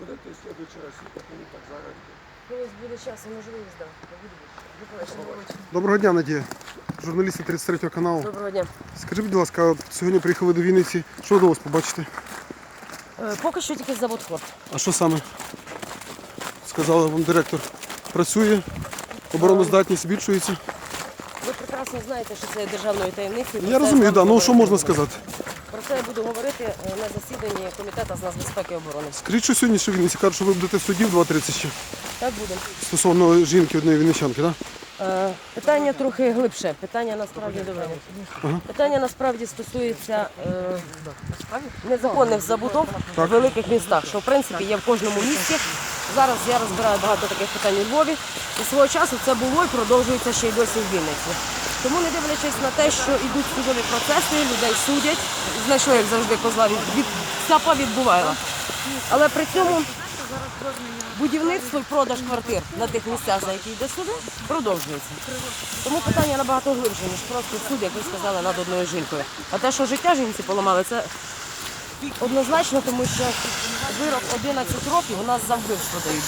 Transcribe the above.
Будете в следующий раз не так зарані. Колись буде час і можливість, да. Доброго дня, Надія. Журналісти 33 каналу. Доброго дня. Скажіть, будь ласка, от сьогодні приїхали до Вінниці. Що вдалося побачити? Е, Поки що тільки завод хлоп. А що саме? Сказала вам директор. Працює, обороноздатність збільшується. Ви прекрасно знаєте, що це є державною таємницею. Я розумію, да. ну що можна сказати? Про це я буду говорити е, на засіданні комітету з нацбезпеки і оборони. Скажіть, що сьогодні ще в Вінниці що ви будете в суді в 2.30 ще. Так буде. Стосовно жінки однієї вінничанки, так? Е, Питання трохи глибше. Питання насправді добре. Питання насправді стосується е, незаконних забудов в великих містах, що в принципі є в кожному місті. Зараз я розбираю багато таких питань у Львові. І свого часу це було і продовжується ще й досі в Вінниці. Тому не дивлячись на те, що йдуть судові процеси, людей судять, знайшли, як завжди, козла від, від ЦАПа відбувайла. Але при цьому будівництво і продаж квартир на тих місцях, за які йде суди, продовжується. Тому питання набагато глибше, ніж просто суд, як ви сказали, над одною жінкою. А те, що життя жінці поламали, це однозначно, тому що вирок 11 років у нас за вбивство дають